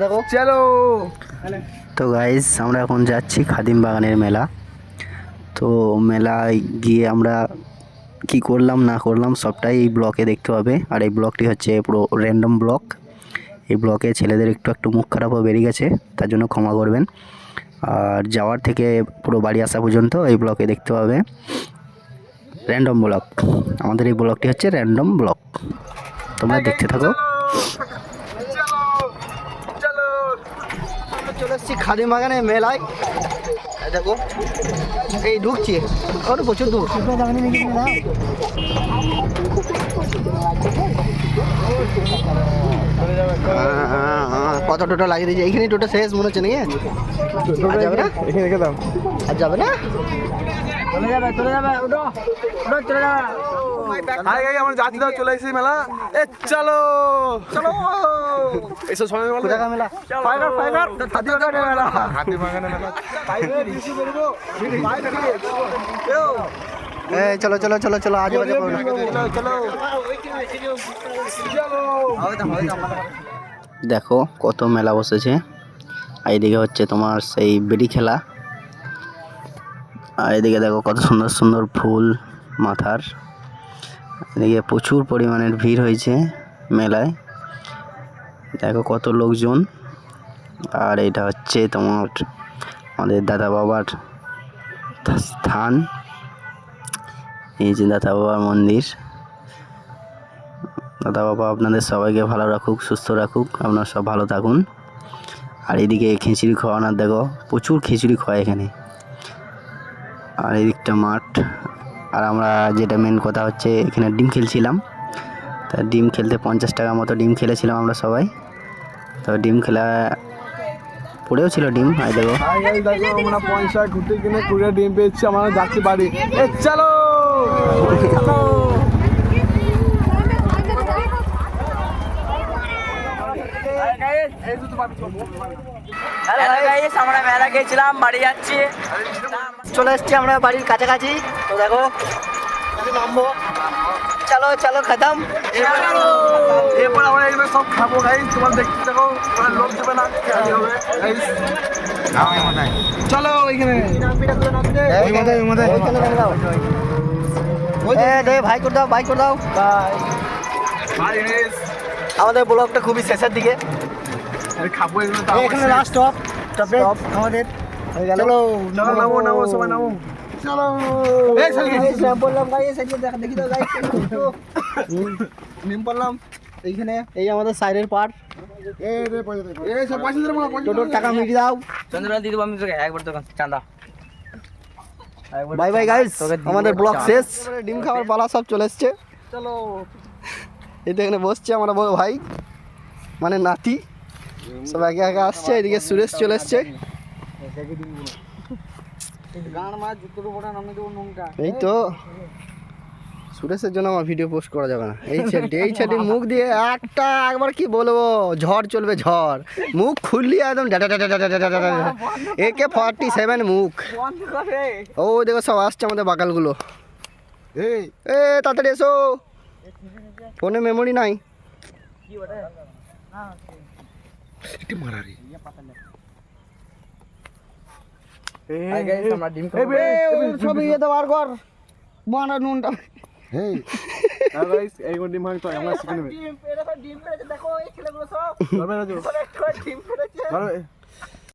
দেখো। চলো। তো গাইজ আমরা এখন যাচ্ছি খাদিম বাগানের মেলা। তো মেলায় গিয়ে আমরা কি করলাম না করলাম সবটাই এই ব্লকে দেখতে হবে আর এই ব্লকটি হচ্ছে পুরো র্যান্ডম ব্লক এই ব্লকে ছেলেদের একটু একটু মুখ খারাপও বেরিয়ে গেছে তার জন্য ক্ষমা করবেন। আর যাওয়ার থেকে পুরো বাড়ি আসা পর্যন্ত এই ব্লকে দেখতে হবে র্যান্ডম ব্লক আমাদের এই ব্লকটি হচ্ছে র্যান্ডম ব্লক তোমরা দেখতে থাকো চলো চলে এসেছি খাদিম বাগানের মেলায় দেখো এই ঢুকছি। ওর প্রচুর দূর। কত টোটো লাগিয়ে দিয়েছে। এইখানে টোটো শেষ মনে হচ্ছে নাকি? যাবে না? এখানে রেখে দাও। আর যাবে না? হাই গাই আমার যাত্রী দাও চলে এসেছি মেলা। এ চলো। চলো। এসব সময় বলো কোথাকার মেলা? ফাইবার ফাইবার খাদিম বাগানের মেলা। হাতি বাগানে মেলা। এই চলো চলো চলো চলো আজে বাজে করো। না। চলো দেখো কত মেলা বসেছে। এইদিকে হচ্ছে তোমার সেই বেড়ি খেলা। আর এদিকে দেখো কত সুন্দর সুন্দর ফুল, মাথার। এদিকে প্রচুর পরিমাণের ভিড় হয়েছে মেলায়। দেখো কত লোকজন। আর এটা হচ্ছে তোমার আমাদের দাদা বাবার স্থান। এই যে দাদা বাবার মন্দির। দাদা বাবা আপনাদের সবাইকে ভালো রাখুক, সুস্থ রাখুক। আপনারা সব ভালো থাকুন। আর এদিকে খিচুড়ি খাওয়ানোর, দেখো প্রচুর খিচুড়ি খাওয়ায় এখানে। আর এদিকটা মাঠ। আর আমরা যেটা মেন কথা হচ্ছে, এখানে ডিম খেলছিলাম। তা ডিম খেলতে পঞ্চাশ টাকা মতো ডিম খেলেছিলাম আমরা সবাই। তো ডিম খেলা পড়েও ছিল ডিম আই দেখো। আমরা পয়সা ঘুরতে কিনে কুড়িয়ে ডিম পেয়েছি, আমরা যাচ্ছি বাড়ি। চলো চলো হ্যালো গাইস আমরা মেলা গেছিলাম বাড়ি যাচ্ছি। চলে এসছি আমরা বাড়ির কাছাকাছি। তো দেখো নামবো চলো চলো খাতাম। এরপর আমরা এগুলো সব খাব গাই তোমার দেখতে দেখো লোক দেবে না চলো ওইখানে ভাই করে দাও ভাই করে দাও। আমাদের ব্লগটা খুবই শেষের দিকে। আমি খাব এগুলো এখানে লাস্ট স্টপ স্টপে আমাদের হয়ে গেল। চলো নামো নামো সবাই নামো। চলো। এই বললাম দেখা নিম পড়লাম এইখানে। এই আমাদের সাইডের পার্ট টোটোর টাকা মিটিয়ে দাও। চন্দ্রনাথ দিদি আমি তোকে একবার দোকান চাঁদা বাই বাই গাইস আমাদের ব্লগ শেষ। ডিম খাওয়ার পালা সব চলে এসছে। চলো। এই এখানে বসছে আমার বড় ভাই। মানে নাতি। সব একে একে আসছে, এদিকে সুরেশ চলে এসছে। এই তো, সুরেশের জন্য আমার ভিডিও পোস্ট করা যাবে না। এই ছেলেটি, এই ছেলেটির মুখ দিয়ে একটা একবার কি বলব, ঝড় চলবে, ঝড়। মুখ খুললি একদম একে ফর্টি সেভেন মুখ। ও, দেখো সব আসছে আমাদের বাকালগুলো। এ, তাড়াতাড়ি এসো। ফোনে মেমোরি নাই। হাই গাইস আমরা ডিম এ বে, ওই সব ইয়ে তো বার কর বানা নুনটা হেই হ্যাঁ গাইস এই কোন ডিম ভাঙতো আমরা শিখে নেবে ডিম পেড়েছে দেখো এই ছেলেগুলো সব